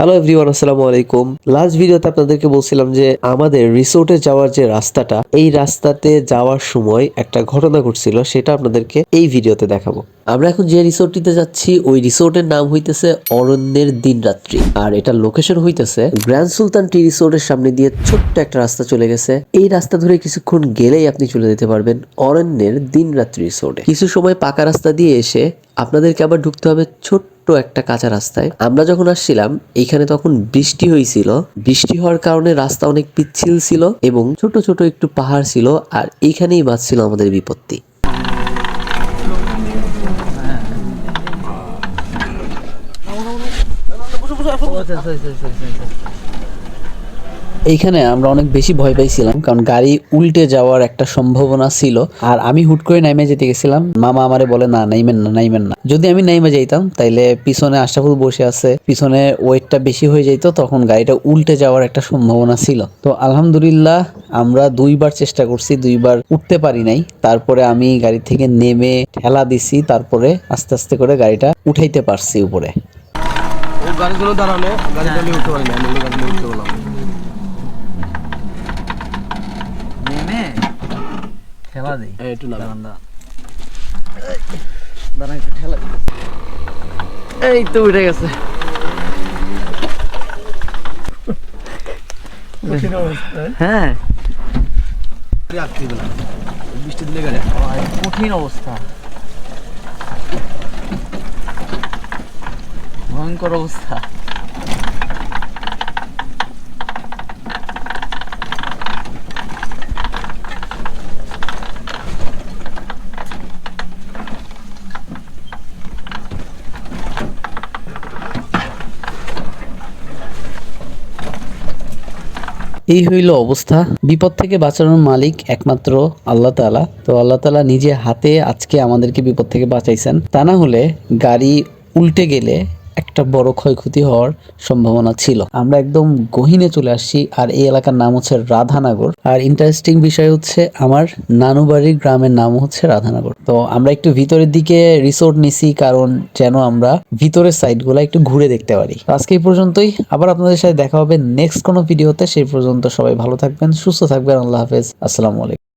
Hello everyone আসসালামু আলাইকুম। Last ভিডিওতে আপনাদেরকে বলছিলাম যে আমাদের রিসোর্টে যাওয়ার যে রাস্তাটা, এই রাস্তাতে যাওয়ার সময় একটা ঘটনা ঘটছিল, সেটা আপনাদেরকে এই ভিডিওতে দেখাবো। আমরা এখন যে রিসোর্টটিতে যাচ্ছি, ওই রিসোর্টের নাম হইতেছে অরণ্যের দিনরাত্রি। আর এটা লোকেশন হইতেছে গ্র্যান্ড সুলতান টি রিসোর্টের সামনে দিয়ে ছোট্ট একটা রাস্তা চলে গেছে। এই রাস্তা ধরে কিছুক্ষণ গেলেই আপনি চলে যেতে পারবেন অরণ্যের দিনরাত্রি রিসোর্টে কিছু সময় পাকা রাস্তা দিয়ে এসে আপনাদেরকে আবার ঢুকতে হবে ছোট্ট একটা কাঁচা রাস্তায় আমরা যখন আসছিলাম এখানে তখন বৃষ্টি হয়েছিল। বৃষ্টি হওয়ার কারণে রাস্তা অনেক পিচ্ছিল ছিল এবং ছোট ছোট একটু পাহাড় ছিল আর এইখানেই বাঁচছিল আমাদের বিপত্তি। এইখানে আমরা অনেক বেশি ভয় পাইছিলাম, কারণ গাড়ি উল্টে যাওয়ার একটা সম্ভাবনা ছিল। আর আমি হুট করে নাইমে যেতে গেছিলাম। মামা আমারে বলে, না, নাইমেন না নাইমেন না। যদি আমি নাইমে যাইতাম, তাইলে পিছনে আশরাফুল বসে আছে। পিছনে ওয়েটটা বেশি হয়ে যাইতো, তখন গাড়িটা উল্টে যাওয়ার একটা সম্ভাবনা ছিল। তো আলহামদুলিল্লাহ, আমরা দুইবার চেষ্টা করছি, দুইবার উঠতে পারি নাই। তারপরে আমি গাড়ি থেকে নেমে ঠেলা দিছি, তারপরে আস্তে আস্তে করে গাড়িটা উঠাইতে পারছি উপরে। গাড়িগুলো দাঁড়ালে গাড়িটা আমি উঠতে পারি না আমি গাড়ি উঠতে বললাম নেমে ঠেলা দিই। একটু নামে। দাঁড়া একটু ঠেলা এই তো উঠে গেছে। হ্যাঁ? না বৃষ্টি দিলে গাড়ি কঠিন অবস্থা। ভয়ঙ্কর অবস্থা। এই হইল অবস্থা। বিপদ থেকে বাঁচানোর মালিক একমাত্র আল্লাহ তালা তো আল্লাহ তালা নিজে হাতে আজকে আমাদেরকে বিপদ থেকে বাঁচাইছেন। তা না হলে গাড়ি উল্টে গেলে একটা বড় ক্ষয়ক্ষতি হওয়ার সম্ভাবনা ছিল। আমরা একদম গহিনে চলে আসছি আর এই এলাকার নাম হচ্ছে রাধানগর। আর ইন্টারেস্টিং বিষয় হচ্ছে আমার নানু বাড়ির গ্রামের নাম হচ্ছে রাধানগর। তো আমরা একটু ভিতরের দিকে রিসোর্ট নিছি কারণ যেন আমরা ভিতরের সাইডগুলো একটু ঘুরে দেখতে পারি। আজকে এই পর্যন্তই। আবার আপনাদের সাথে দেখা হবে নেক্সট কোনো ভিডিওতে সেই পর্যন্ত সবাই ভালো থাকবেন, সুস্থ থাকবেন। আল্লাহ হাফেজ। আসসালামু আলাইকুম।